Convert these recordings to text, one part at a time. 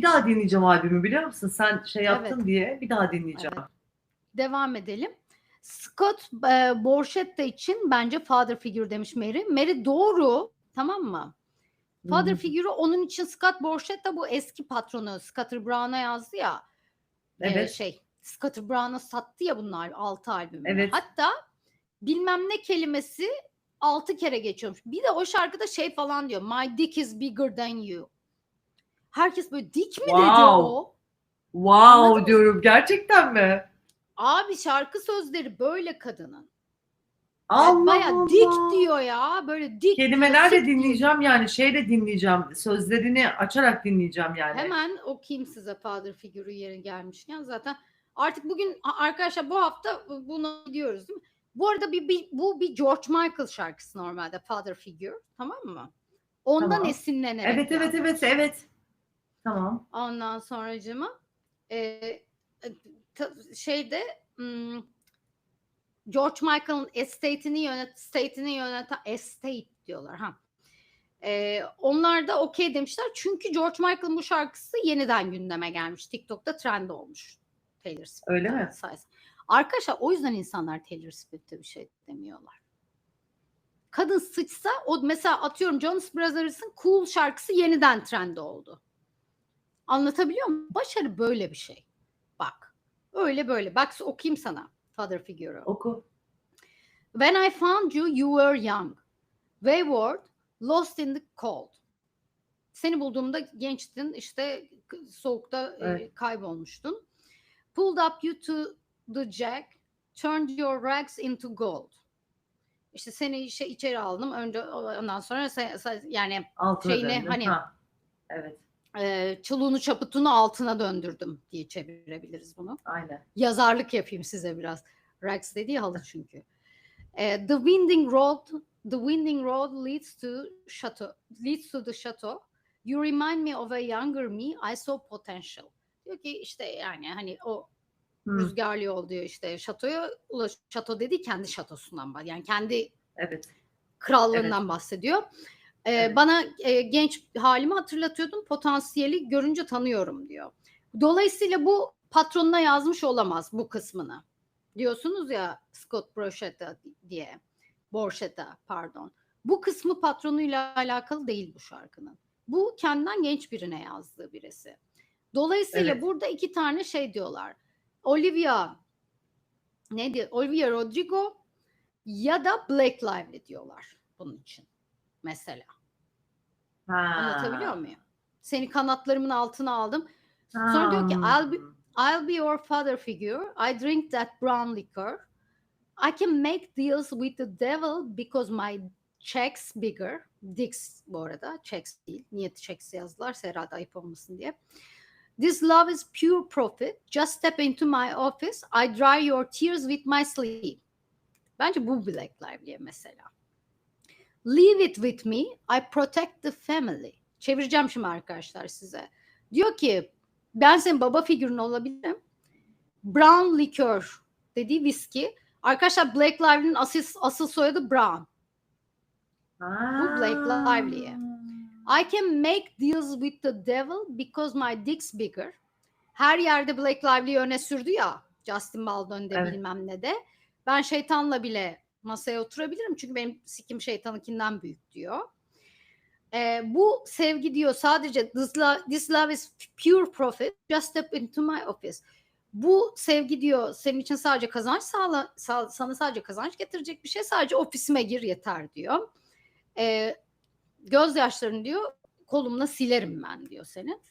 bir daha dinleyeceğim albümü biliyor musun? Sen şey yaptın Evet. diye bir daha dinleyeceğim. Evet. Devam edelim. Scott e, Borchetta için bence father figure demiş Mary. Mary doğru tamam mı? Father Hı. figürü onun için Scott Borchetta bu eski patronu Scotty Brown'a yazdı ya. e, Evet. şey Scotty Brown'a sattı ya bunlar 6 albümü. Evet. Hatta bilmem ne kelimesi 6 kere geçiyormuş. Bir de o şarkıda şey falan diyor. My dick is bigger than you. Herkes böyle dik mi dedi Wow. o? Wow Anladın mı? diyorum gerçekten mi? Abi şarkı sözleri böyle kadının. Allah Baya Allah. dik diyor ya. Böyle dik. Kelimeler de klasik diyor. dinleyeceğim yani şey de dinleyeceğim. Sözlerini açarak dinleyeceğim yani. Hemen okuyayım size father figürü yeri gelmişken zaten artık bugün arkadaşlar bu hafta bunu gidiyoruz değil mi? Bu arada bir, bir- bu bir George Michael şarkısı normalde father figure tamam mı? Ondan Tamam. esinlenerek. Evet evet evet evet. Tamam. Ondan sonracığıma e, şeyde hmm, George Michael'ın estate'ini yönet state'ini yöneten estate diyorlar ha. E, onlar da okey demişler çünkü George Michael'ın bu şarkısı yeniden gündeme gelmiş. TikTok'ta trend olmuş. Taylor Swift Öyle mi? sayesinde. Arkadaşlar o yüzden insanlar Taylor Swift'e bir şey demiyorlar. Kadın sıçsa o mesela atıyorum Jonas Brothers'ın Cool şarkısı yeniden trend oldu. Anlatabiliyor muyum? Başarı böyle bir şey. Bak. Öyle böyle. Bak okuyayım sana Father Figure'u. Oku. When I found you, you were young. Wayward, lost in the cold. Seni bulduğumda gençtin, işte soğukta e, Evet. kaybolmuştun. Pulled up you to the jack, turned your rags into gold. İşte seni işe içeri aldım. Önce ondan sonra yani Altına Şeyine, döndüm. hani- Ha. Evet. E, çaputunu altına döndürdüm diye çevirebiliriz bunu. Aynen. yazarlık yapayım size biraz. Rags dediği halı çünkü. The winding road, the winding road leads to chateau, leads to the chateau. You remind me of a younger me. I saw potential. Diyor ki işte yani hani o Hı. rüzgarlı yol diyor işte şatoya ulaş şato dediği kendi şatosundan bahsediyor. Yani kendi Evet. krallığından bahsediyor. Ee. Bana e, genç halimi hatırlatıyordun. Potansiyeli görünce tanıyorum diyor. Dolayısıyla bu patronuna yazmış olamaz bu kısmını. Diyorsunuz ya Scott Borchetta diye. Borchetta pardon. Bu kısmı patronuyla alakalı değil bu şarkının. Bu kendinden genç birine yazdığı birisi. Dolayısıyla Evet. burada iki tane şey diyorlar. Olivia ne diyor? Olivia Rodrigo ya da Black Lively diyorlar bunun için mesela. Ha. Anlatabiliyor muyum? Seni kanatlarımın altına aldım. Sonra diyor ki Ha. I'll be, I'll be your father figure. I drink that brown liquor. I can make deals with the devil because my checks bigger. Dicks bu arada. Checks değil. Niye checks yazdılarsa herhalde ayıp olmasın diye. This love is pure profit. Just step into my office. I dry your tears with my sleeve. Bence bu Black Lively'ye mesela. Leave it with me. I protect the family. Çevireceğim şimdi arkadaşlar size. Diyor ki ben senin baba figürün olabilirim. Brown liquor dediği viski. Arkadaşlar Black Lively'nin asıl, asıl soyadı Brown. Ha. Bu Blake Lively'ye. I can make deals with the devil because my dick's bigger. Her yerde Blake Lively'yi öne sürdü ya. Justin Baldwin'de Evet. bilmem ne de. Ben şeytanla bile masaya oturabilirim çünkü benim sikim şeytanınkinden büyük diyor. Ee, bu sevgi diyor sadece this love, this love is pure profit. Just step into my office. Bu sevgi diyor senin için sadece kazanç sağla, sağ- sana sadece kazanç getirecek bir şey. Sadece ofisime gir yeter diyor. Ee, gözyaşlarını diyor kolumla silerim ben diyor senin.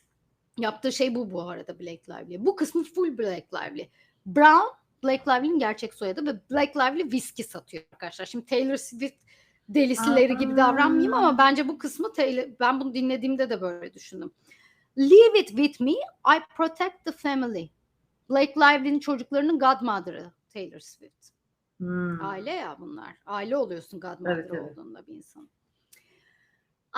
Yaptığı şey bu bu arada Blake Lively. Bu kısmı full Blake Lively. Brown Blake Lively'nin gerçek soyadı ve Blake Lively viski satıyor arkadaşlar. Şimdi Taylor Swift delisileri gibi davranmayayım ama bence bu kısmı Taylor, ben bunu dinlediğimde de böyle düşündüm. Leave it with me. I protect the family. Blake Lively'nin çocuklarının godmother'ı Taylor Swift. Hmm. Aile ya bunlar. Aile oluyorsun godmother Evet, evet. olduğunda bir insan.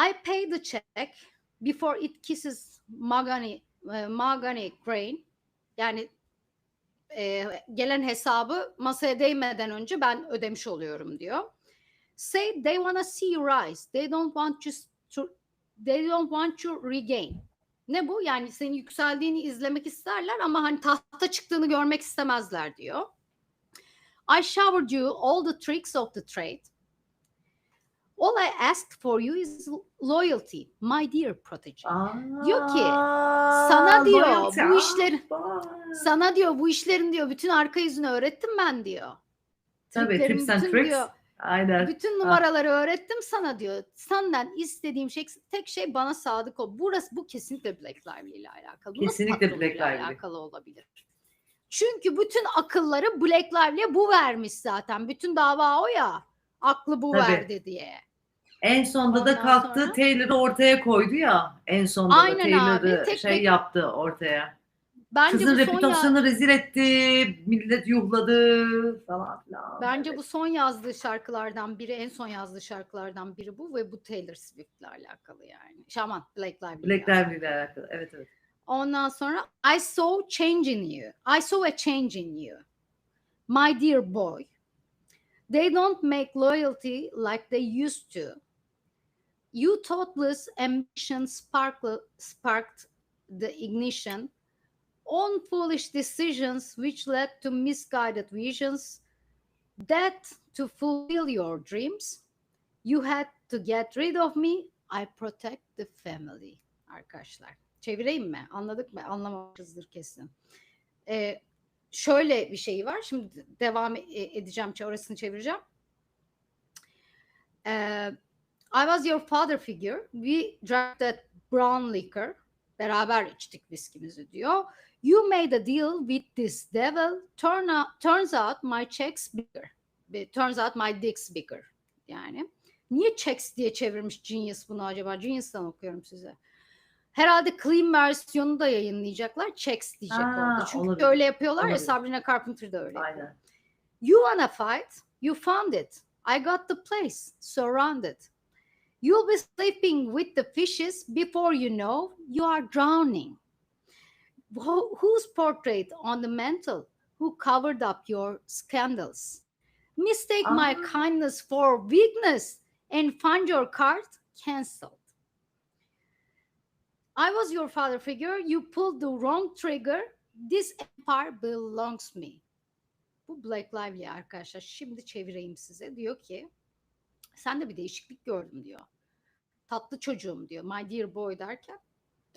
I pay the check before it kisses mahogany, e, mahogany grain. Yani e, gelen hesabı masaya değmeden önce ben ödemiş oluyorum diyor. Say they wanna see you rise. They don't want you to they don't want you regain. Ne bu? Yani senin yükseldiğini izlemek isterler ama hani tahta çıktığını görmek istemezler diyor. I showered you all the tricks of the trade. All I asked for you is loyalty, my dear protege. Diyor ki, sana diyor, loyalty. bu işleri- Aa, Sana diyor bu işlerin diyor bütün arka yüzünü öğrettim ben diyor. Tabii, Triklerin tips and bütün tricks. diyor, Aynen. bütün numaraları öğrettim sana diyor. Senden istediğim şey tek şey bana sadık ol. Burası bu kesinlikle Black Lively ile alakalı. Kesinlikle Black Lively. alakalı olabilir. Çünkü bütün akılları Black Lively'e bu vermiş zaten. Bütün dava o ya. Aklı bu Tabii. verdi diye. En sonda da Ondan kalktı sonra- Taylor'ı ortaya koydu ya. En sonda Aynen da Taylor'ı tek şey tek- yaptı ortaya. Bence Kızın bu son reputasyonunu rezil etti. Millet yuhladı falan filan. Bence bu son yazdığı şarkılardan biri, en son yazdığı şarkılardan biri bu ve bu Taylor Swift'le alakalı yani. Şaman, Black Lively. Black yani. Lively ile alakalı. Evet evet. Ondan sonra I saw change in you. I saw a change in you. My dear boy. They don't make loyalty like they used to. You thoughtless ambition sparkle, sparked the ignition. On foolish decisions which led to misguided visions. That to fulfill your dreams, you had to get rid of me. I protect the family. Arkadaşlar. Çevireyim mi? Anladık mı? Anlamamışızdır kesin. Ee, şöyle bir şey var. Şimdi devam e- edeceğim. Orasını çevireceğim. Ee, I was your father figure. We drank that brown liquor. Beraber içtik viskimizi diyor. You made a deal with this devil. Turn out, turns out my checks bigger. Turns out my dick's bigger. Yani. Niye checks diye çevirmiş Genius bunu acaba? Genius'tan okuyorum size. Herhalde clean versiyonu da yayınlayacaklar. Checks diyecek Aa, orada. Çünkü olabilir. öyle yapıyorlar ya Olabilir. Sabrina Carpenter da öyle. yapıyor. Aynen. You wanna fight? You found it. I got the place surrounded. You'll be sleeping with the fishes before you know you are drowning. Who- whose portrait on the mantle? Who covered up your scandals? Mistake my Ah. kindness for weakness and find your card cancelled. I was your father figure. You pulled the wrong trigger. This empire belongs me. Bu Black Lively arkadaşlar. Şimdi çevireyim size. Diyor ki sen de bir değişiklik gördüm diyor. Tatlı çocuğum diyor. My dear boy derken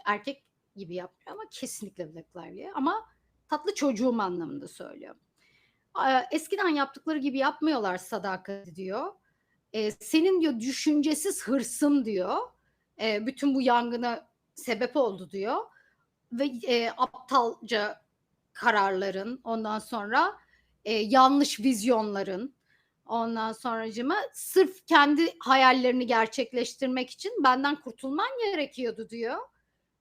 erkek gibi yapmıyor ama kesinlikle Black Lively. Ama tatlı çocuğum anlamında söylüyor. Eskiden yaptıkları gibi yapmıyorlar sadakati diyor. Ee, senin diyor düşüncesiz hırsın diyor. Ee, bütün bu yangına sebep oldu diyor. Ve e, aptalca kararların ondan sonra e, yanlış vizyonların ondan sonracıma sırf kendi hayallerini gerçekleştirmek için benden kurtulman gerekiyordu diyor.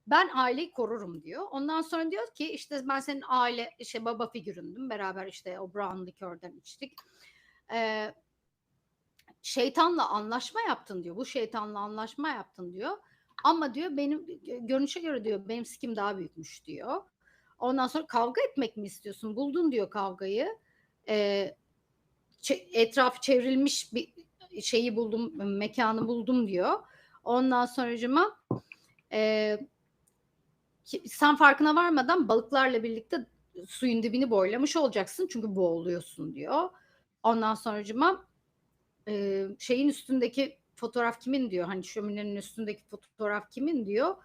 Ben aileyi korurum diyor. Ondan sonra diyor ki işte ben senin aile işte baba figüründüm. Beraber işte o brown likörden içtik. Ee, şeytanla anlaşma yaptın diyor. Bu şeytanla anlaşma yaptın diyor. Ama diyor benim görünüşe göre diyor benim sikim daha büyükmüş diyor. Ondan sonra kavga etmek mi istiyorsun? Buldun diyor kavgayı. Ee, etrafı çevrilmiş bir şeyi buldum, mekanı buldum diyor. Ondan sonracıma e, sen farkına varmadan balıklarla birlikte suyun dibini boylamış olacaksın çünkü boğuluyorsun diyor. Ondan sonracıma e, şeyin üstündeki fotoğraf kimin diyor hani şöminenin üstündeki fotoğraf kimin diyor.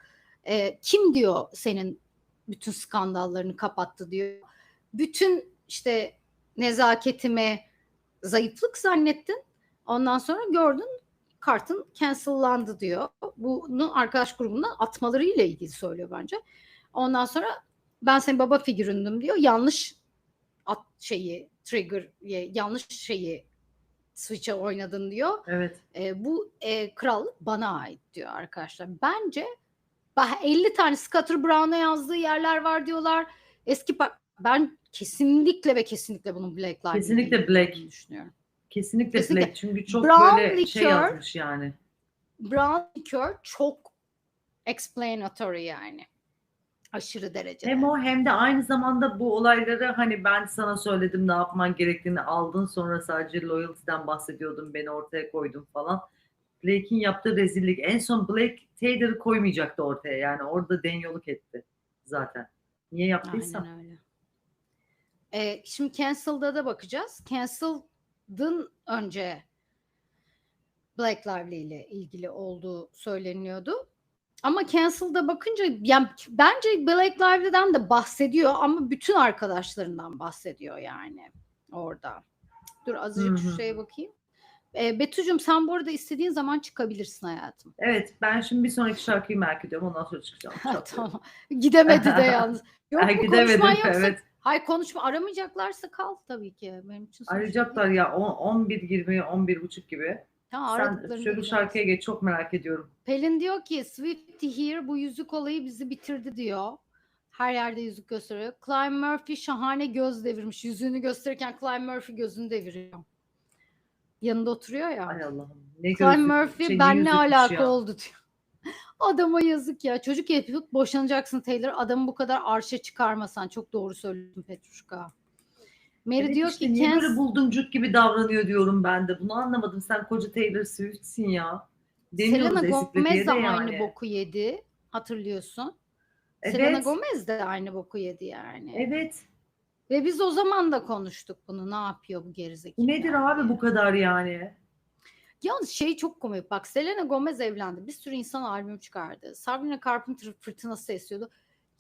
E, kim diyor senin bütün skandallarını kapattı diyor. Bütün işte nezaketimi zayıflık zannettin. Ondan sonra gördün kartın cancellandı diyor. Bunu arkadaş grubundan atmalarıyla ilgili söylüyor bence. Ondan sonra ben senin baba figüründüm diyor. Yanlış at şeyi trigger yanlış şeyi switch'e oynadın diyor. Evet. E, bu e, krallık bana ait diyor arkadaşlar. Bence bah 50 tane Scatter Brown'a yazdığı yerler var diyorlar. Eski ben kesinlikle ve kesinlikle bunun Black Lives Kesinlikle Black. düşünüyorum. Kesinlikle, Kesinlikle. Black. Çünkü çok Brown böyle şey liquor. yazmış yani. Brown likör çok explanatory yani. Aşırı derecede. Hem o hem de aynı zamanda bu olayları hani ben sana söyledim ne yapman gerektiğini aldın sonra sadece loyalty'den bahsediyordun beni ortaya koydun falan. Blake'in yaptığı rezillik. En son Blake Taylor'ı koymayacaktı ortaya. Yani orada denyoluk etti zaten. Niye yaptıysa. Aynen öyle. Ee, şimdi Cancel'da da bakacağız. Cancel'dın önce Black Lively ile ilgili olduğu söyleniyordu. Ama Cancel'da bakınca yani bence Black Lively'den de bahsediyor ama bütün arkadaşlarından bahsediyor yani orada. Dur azıcık Hı şu şeye bakayım. Ee, Betücüm sen bu arada istediğin zaman çıkabilirsin hayatım. Evet ben şimdi bir sonraki şarkıyı merak ediyorum. Ondan sonra çıkacağım. Tamam. Gidemedi de yalnız. Yok mu konuşman yoksa? evet. Hayır konuşma aramayacaklarsa kal tabii ki. Benim için sorun Arayacaklar değil. ya on- 11 20 11 buçuk gibi. Tamam, Sen bir bilemez. şarkıya geç çok merak ediyorum. Pelin diyor ki Swifty Here bu yüzük olayı bizi bitirdi diyor. Her yerde yüzük gösteriyor. Clive Murphy şahane göz devirmiş. Yüzüğünü gösterirken Clive Murphy gözünü deviriyor. Yanında oturuyor ya. Ay Allah'ım. Ne Clive gözlük, Murphy şey, ne ben ne yüzükmüş alaka ya. oldu diyor. Adama yazık ya. Çocuk yapıp boşanacaksın Taylor. Adamı bu kadar arşa çıkarmasan. Çok doğru söylüyorsun Petruşka. Mary Evet diyor işte ki niye böyle Kens- buldumcuk gibi davranıyor diyorum ben de. Bunu anlamadım. Sen koca Taylor Swift'sin ya. Deniyoruz Selena Gomez de de aynı yani. boku yedi. Hatırlıyorsun. Selena Evet. Gomez de aynı boku yedi yani. Evet. Ve biz o zaman da konuştuk bunu. Ne yapıyor bu gerizekalı? Nedir yani? abi bu kadar yani? Yalnız şey çok komik. Bak Selena Gomez evlendi. Bir sürü insan albüm çıkardı. Sabrina Carpenter fırtınası esiyordu.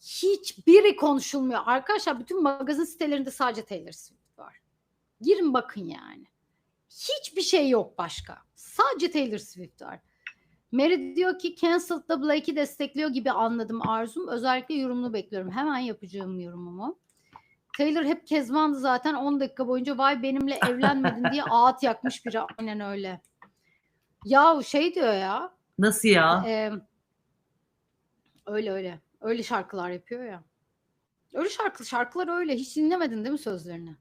Hiçbiri konuşulmuyor. Arkadaşlar bütün magazin sitelerinde sadece Taylor Swift var. Girin bakın yani. Hiçbir şey yok başka. Sadece Taylor Swift var. Mary diyor ki Canceled'da Blake'i destekliyor gibi anladım Arzum. Özellikle yorumunu bekliyorum. Hemen yapacağım yorumumu. Taylor hep kezbandı zaten 10 dakika boyunca vay benimle evlenmedin diye ağıt yakmış biri. Aynen öyle. Ya şey diyor ya. Nasıl ya? e, öyle öyle. Öyle şarkılar yapıyor ya. Öyle şarkı şarkılar öyle. Hiç dinlemedin değil mi sözlerini? Ya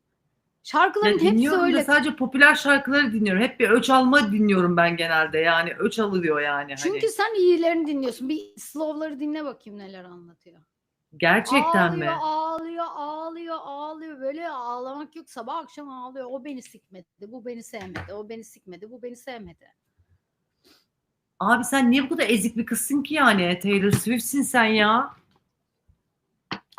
Şarkıların hepsi dinliyorum da öyle. sadece popüler şarkıları dinliyorum. Hep bir öç alma dinliyorum ben genelde. Yani öç alıyor yani. Çünkü hani. sen iyilerini dinliyorsun. Bir slow'ları dinle bakayım neler anlatıyor. Gerçekten ağlıyor, mi? ağlıyor, ağlıyor, ağlıyor. Böyle ağlamak yok. Sabah akşam ağlıyor. O beni sikmedi, bu beni sevmedi, o beni sikmedi, bu beni sevmedi. Abi sen niye bu kadar ezik bir kızsın ki yani? Taylor Swift'sin sen ya.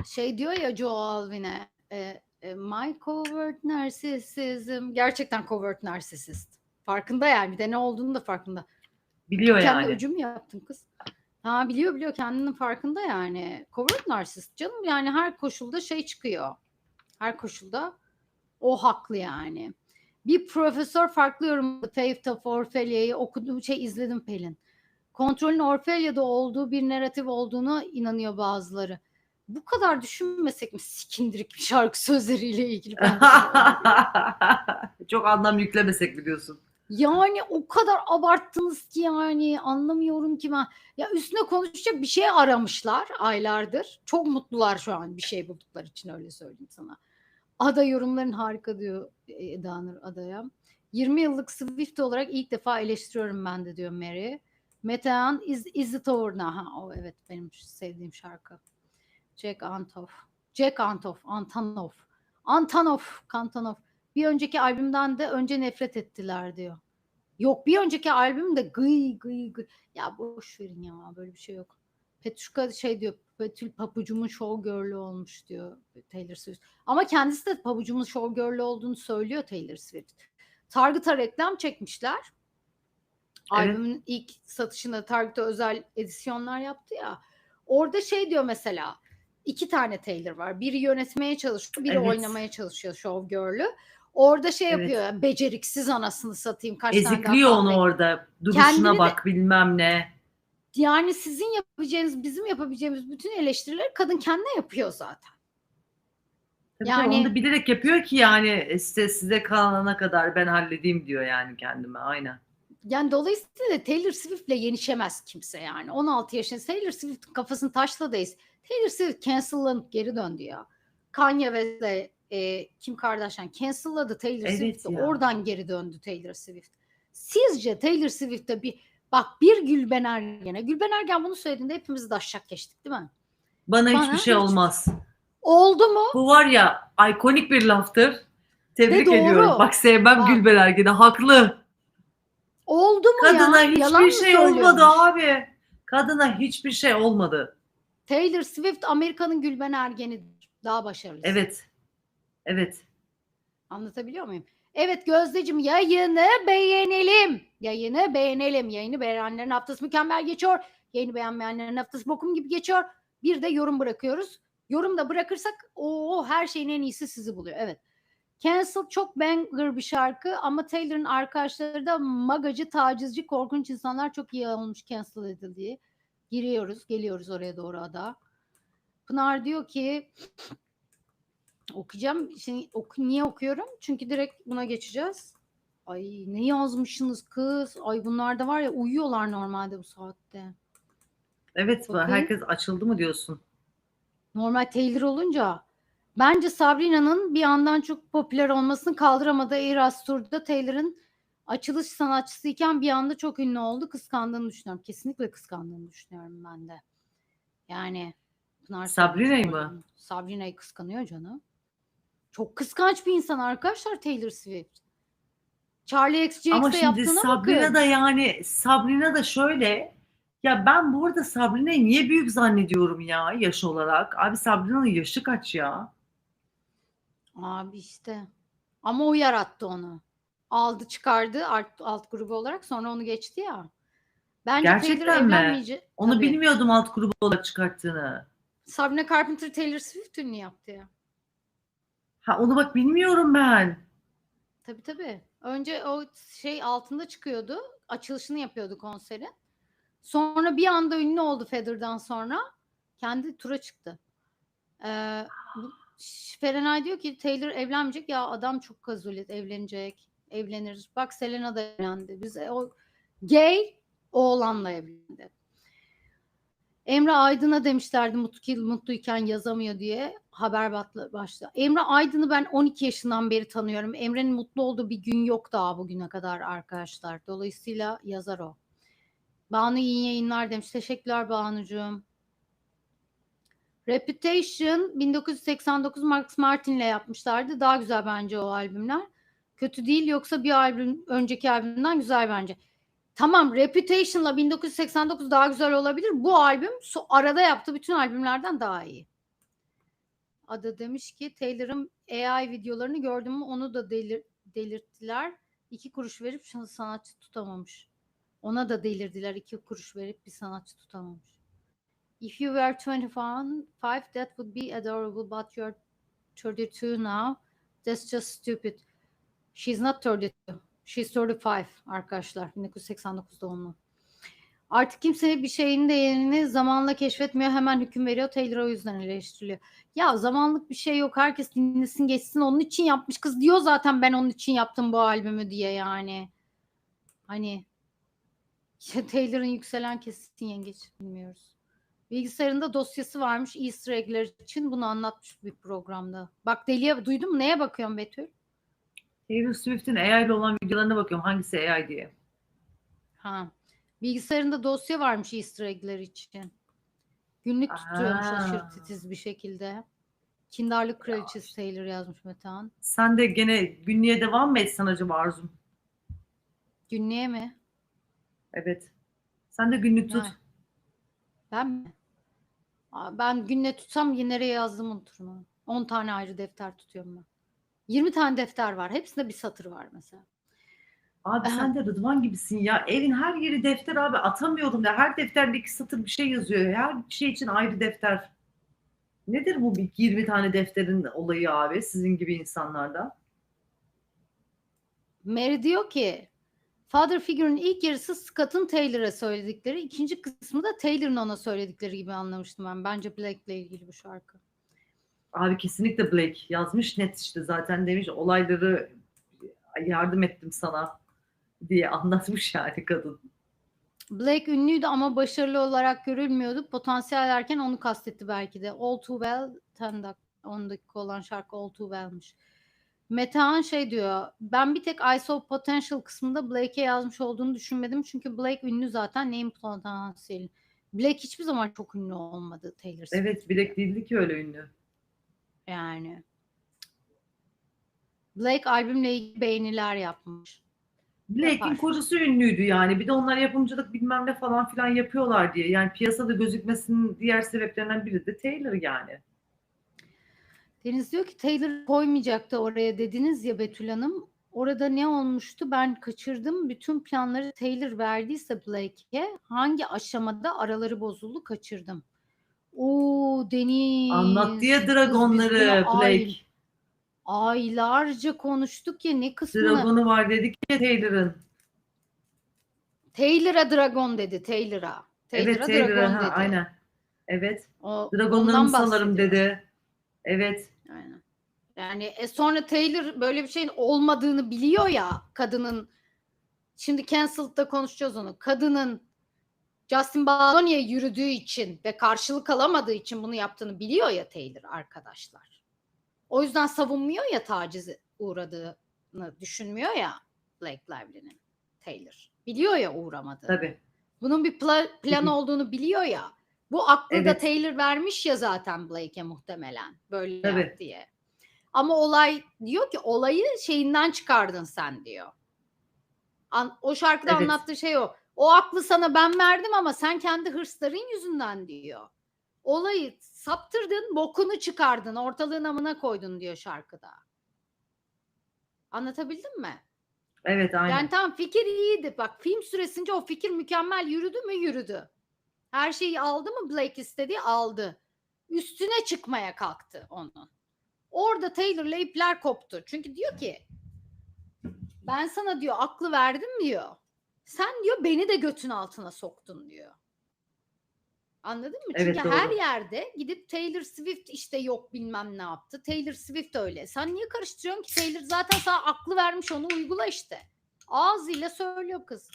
Şey diyor ya Joe Alwyn'e e, e, my covert narcissism gerçekten covert narcissist. Farkında yani bir de ne olduğunu da farkında. Biliyor Kendi yani. öcü mü yaptın kız? Ha biliyor biliyor kendinin farkında yani. Covert narsist canım yani her koşulda şey çıkıyor. Her koşulda o haklı yani. Bir profesör farklı yorumladı Faith of Orphelia'yı okuduğum şey izledim Pelin. Kontrolün Orphelia'da olduğu bir narratif olduğuna inanıyor bazıları. Bu kadar düşünmesek mi sikindirik bir şarkı sözleriyle ilgili Çok anlam yüklemesek biliyorsun. Yani o kadar abarttınız ki yani anlamıyorum ki ben. Ya üstüne konuşacak bir şey aramışlar aylardır. Çok mutlular şu an bir şey buldukları için öyle söyleyeyim sana. Ada yorumların harika diyor Eda Nur Ada'ya. 20 yıllık Swift olarak ilk defa eleştiriyorum ben de diyor Mary. Metehan is, is it over now? Ha, o evet benim sevdiğim şarkı. Jack Antoff. Jack Antoff. Antonov. Antonov. Kantonov. Bir önceki albümden de önce nefret ettiler diyor. Yok bir önceki albüm de gıy gıy gıy. Ya boş verin ya böyle bir şey yok. Petruşka şey diyor Betül papucumun show girl'ü olmuş diyor Taylor Swift. Ama kendisi de pabucumun show girl'ü olduğunu söylüyor Taylor Swift. Target'a reklam çekmişler. Evet. Albümün ilk satışında Target'a özel edisyonlar yaptı ya. Orada şey diyor mesela iki tane Taylor var. Biri yönetmeye çalışıyor, biri Evet. oynamaya çalışıyor show girl'ü. Orada şey Evet. yapıyor. ya, Beceriksiz anasını satayım. Kaç tane Ezikliyor onu kahve- orada. Duruşuna Kendini de- bak bilmem ne. Yani sizin yapabileceğiniz, bizim yapabileceğimiz bütün eleştirileri kadın kendine yapıyor zaten. Tabii Yani-. Onu da bilerek yapıyor ki yani size, size kalana kadar ben halledeyim diyor yani kendime. Aynen. Yani dolayısıyla Taylor Swift'le yenişemez kimse yani. 16 yaşında Taylor Swift'in kafasını taşladayız. Taylor Swift cancellanıp geri döndü ya. Kanye West'le e, Kim Kardashian cancelladı Taylor Evet Swift'i. Oradan geri döndü Taylor Swift. Sizce Taylor Swift'te bir bak bir Gülben Ergen'e Gülben Ergen bunu söylediğinde hepimiz de aşak geçtik değil mi? Bana, Bana hiçbir şey hiç- olmaz. Oldu mu? Bu var ya ikonik bir laftır. Tebrik Ve doğru. ediyorum. Bak sevmem Bak. Gülben Ergen'i. Haklı. Oldu mu Kadına ya? Yalan hiçbir mı şey olmadı abi. Kadına hiçbir şey olmadı. Taylor Swift Amerika'nın Gülben Ergen'idir. Daha başarılısı. Evet. Evet. Anlatabiliyor muyum? Evet Gözdeciğim yayını beğenelim. Yayını beğenelim. Yayını beğenenlerin haftası mükemmel geçiyor. Yayını beğenmeyenlerin haftası bokum gibi geçiyor. Bir de yorum bırakıyoruz. Yorum da bırakırsak o her şeyin en iyisi sizi buluyor. Evet. Cancel çok banger bir şarkı ama Taylor'ın arkadaşları da magacı, tacizci, korkunç insanlar çok iyi olmuş cancel edildiği. Giriyoruz, geliyoruz oraya doğru ada. Pınar diyor ki okuyacağım. Şimdi oku, niye okuyorum? Çünkü direkt buna geçeceğiz. Ay ne yazmışsınız kız? Ay bunlar da var ya uyuyorlar normalde bu saatte. Evet. Bakayım. Herkes açıldı mı diyorsun? Normal Taylor olunca bence Sabrina'nın bir yandan çok popüler olmasını kaldıramadı. Eras Tour'da Taylor'ın açılış sanatçısıyken bir anda çok ünlü oldu. Kıskandığını düşünüyorum. Kesinlikle kıskandığını düşünüyorum ben de. Yani Pınar Sabrina'yı mı? Sabrina'yı kıskanıyor canım. Çok kıskanç bir insan arkadaşlar Taylor Swift. Charlie XCX'de Ama şimdi Sabrina bakın. da yani Sabrina da şöyle ya ben bu arada Sabrina'yı niye büyük zannediyorum ya yaş olarak? Abi Sabrina'nın yaşı kaç ya? Abi işte. Ama o yarattı onu. Aldı çıkardı alt, alt grubu olarak sonra onu geçti ya. Bence Gerçekten Taylor mi? Onu Tabii. bilmiyordum alt grubu olarak çıkarttığını. Sabrina Carpenter Taylor Swift ünlü yaptı ya. Ha onu bak bilmiyorum ben. Tabii tabii. Önce o şey altında çıkıyordu. Açılışını yapıyordu konserin. Sonra bir anda ünlü oldu Feather'dan sonra. Kendi tura çıktı. Ee, Ferenay diyor ki Taylor evlenmeyecek ya adam çok kazulet evlenecek. Evlenir. Bak Selena da evlendi. Biz e, o gay oğlanla evlendi. Emre Aydın'a demişlerdi mutlu, mutluyken yazamıyor diye haber başladı. Emre Aydın'ı ben 12 yaşından beri tanıyorum. Emre'nin mutlu olduğu bir gün yok daha bugüne kadar arkadaşlar. Dolayısıyla yazar o. Banu iyi yayınlar demiş. Teşekkürler Banucuğum. Reputation 1989 Max Martin'le yapmışlardı. Daha güzel bence o albümler. Kötü değil yoksa bir albüm önceki albümden güzel bence. Tamam Reputation'la 1989 daha güzel olabilir. Bu albüm arada yaptığı bütün albümlerden daha iyi. Ada demiş ki Taylor'ın AI videolarını gördüm mü onu da delir, delirttiler. İki kuruş verip sanatçı tutamamış. Ona da delirdiler. iki kuruş verip bir sanatçı tutamamış. If you were 25, that would be adorable, but you're 32 now. That's just stupid. She's not 32. She's 35 arkadaşlar. 1989 doğumlu. Artık kimse bir şeyin değerini zamanla keşfetmiyor. Hemen hüküm veriyor. Taylor o yüzden eleştiriliyor. Ya zamanlık bir şey yok. Herkes dinlesin geçsin. Onun için yapmış. Kız diyor zaten ben onun için yaptım bu albümü diye yani. Hani Taylor'ın yükselen kesin yengeç bilmiyoruz. Bilgisayarında dosyası varmış Easter egg'ler için. Bunu anlatmış bir programda. Bak deliye duydun mu? Neye bakıyorsun Betül? Taylor Swift'in AI ile olan videolarına bakıyorum hangisi AI diye. Ha. Bilgisayarında dosya varmış Easter egg'ler için. Günlük tutuyormuş Aa. aşırı titiz bir şekilde. Kindarlık kraliçesi Taylor yazmış Metehan. Sen de gene günlüğe devam mı etsen acaba Arzum? Günlüğe mi? Evet. Sen de günlük tut. Ha. Ben mi? Aa, Ben günle tutsam yine nereye yazdım unuturum. ha. 10 tane ayrı defter tutuyorum ben. 20 tane defter var. Hepsinde bir satır var mesela. Abi Aha. sen de Rıdvan gibisin ya. Evin her yeri defter abi. Atamıyorum ya. Her defterde iki satır bir şey yazıyor. Her şey için ayrı defter. Nedir bu bir 20 tane defterin olayı abi sizin gibi insanlarda? Mary diyor ki Father Figure'ın ilk yarısı Scott'ın Taylor'a söyledikleri, ikinci kısmı da Taylor'ın ona söyledikleri gibi anlamıştım ben. Bence Blake'le ilgili bu şarkı. Abi kesinlikle Blake yazmış net işte zaten demiş olayları yardım ettim sana diye anlatmış yani kadın. Blake ünlüydü ama başarılı olarak görülmüyordu. Potansiyel erken onu kastetti belki de. All Too Well, 10 dak 10 dakika olan şarkı All Too Well'miş. Metehan şey diyor. Ben bir tek I Saw Potential kısmında Blake'e yazmış olduğunu düşünmedim. Çünkü Blake ünlü zaten. Name potansiyeli. Blake hiçbir zaman çok ünlü olmadı Taylor Swift. Evet Blake değildi ki öyle ünlü. Yani. Blake albümle ilgili beğeniler yapmış. Blake'in kocası ünlüydü yani. Bir de onlar yapımcılık bilmem ne falan filan yapıyorlar diye. Yani piyasada gözükmesinin diğer sebeplerinden biri de Taylor yani. Deniz diyor ki Taylor koymayacaktı oraya dediniz ya Betül Hanım. Orada ne olmuştu ben kaçırdım. Bütün planları Taylor verdiyse Blake'e hangi aşamada araları bozuldu kaçırdım. Oo Deniz. Anlattı ya biz dragonları bunu ay- Blake. aylarca konuştuk ya ne kısmını. Dragonu var dedik ya Taylor'ın. Taylor'a dragon dedi Taylor'a. Taylor'a Evet dragon ha, dedi. aynen. Evet. O, salarım bahsediyor. dedi. Evet. Aynen. Yani e sonra Taylor böyle bir şeyin olmadığını biliyor ya kadının şimdi Canceled'da konuşacağız onu. Kadının Justin Baloni'ye yürüdüğü için ve karşılık alamadığı için bunu yaptığını biliyor ya Taylor arkadaşlar. O yüzden savunmuyor ya taciz uğradığını düşünmüyor ya Blake Lively'nin Taylor. Biliyor ya uğramadığı. Tabii. Bunun bir pla- plan olduğunu biliyor ya. Bu aklı da Evet. Taylor vermiş ya zaten Blake'e muhtemelen. Böyle Tabii. yap diye. Ama olay diyor ki olayı şeyinden çıkardın sen diyor. An- o şarkıda Evet. anlattığı şey o. O aklı sana ben verdim ama sen kendi hırsların yüzünden diyor. Olayı saptırdın, bokunu çıkardın, ortalığın amına koydun diyor şarkıda. Anlatabildim mi? Evet aynen. Yani tamam fikir iyiydi. Bak film süresince o fikir mükemmel yürüdü mü yürüdü. Her şeyi aldı mı Blake istediği aldı. Üstüne çıkmaya kalktı onun. Orada Taylor'la ipler koptu. Çünkü diyor ki ben sana diyor aklı verdim diyor. Sen diyor beni de götün altına soktun diyor. Anladın mı? Evet, Çünkü her doğru. yerde gidip Taylor Swift işte yok bilmem ne yaptı. Taylor Swift öyle. Sen niye karıştırıyorsun ki? Taylor zaten sana aklı vermiş onu uygula işte. Ağzıyla söylüyor kız.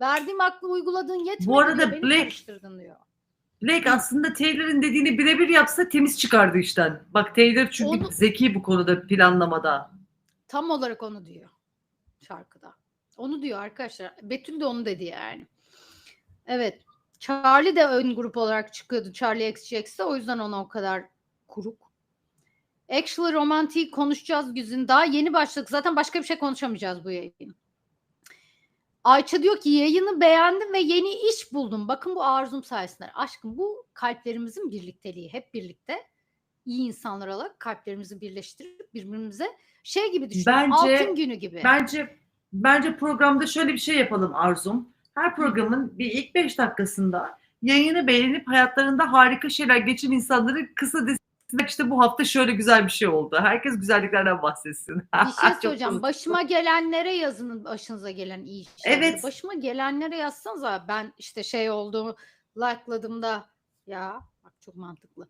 Verdiğim aklı uyguladığın yetmedi arada diye beni Black- karıştırdın diyor. Blake aslında Taylor'ın dediğini birebir yapsa temiz çıkardı işten. Bak Taylor çünkü Onu- zeki bu konuda planlamada. Tam olarak onu diyor şarkıda. Onu diyor arkadaşlar. Betül de onu dedi yani. Evet. Charlie de ön grup olarak çıkıyordu. Charlie XCX'de. O yüzden ona o kadar kuruk. Actually romantik konuşacağız güzün. Daha yeni başladık. Zaten başka bir şey konuşamayacağız bu yayın. Ayça diyor ki yayını beğendim ve yeni iş buldum. Bakın bu arzum sayesinde. Aşkım bu kalplerimizin birlikteliği. Hep birlikte iyi insanlar olarak kalplerimizi birleştirip birbirimize şey gibi düşünün. Bence- altın günü gibi. Bence bence programda şöyle bir şey yapalım Arzum. Her programın bir ilk 5 dakikasında yayını beğenip hayatlarında harika şeyler geçen insanları kısa desinler işte bu hafta şöyle güzel bir şey oldu. Herkes güzelliklerden bahsetsin. Bir şey söyleyeceğim. Başıma gelenlere yazının başınıza gelen iyi şeyleri. Evet. Başıma gelenlere yazsanız ben işte şey oldu like'ladığımda ya bak çok mantıklı.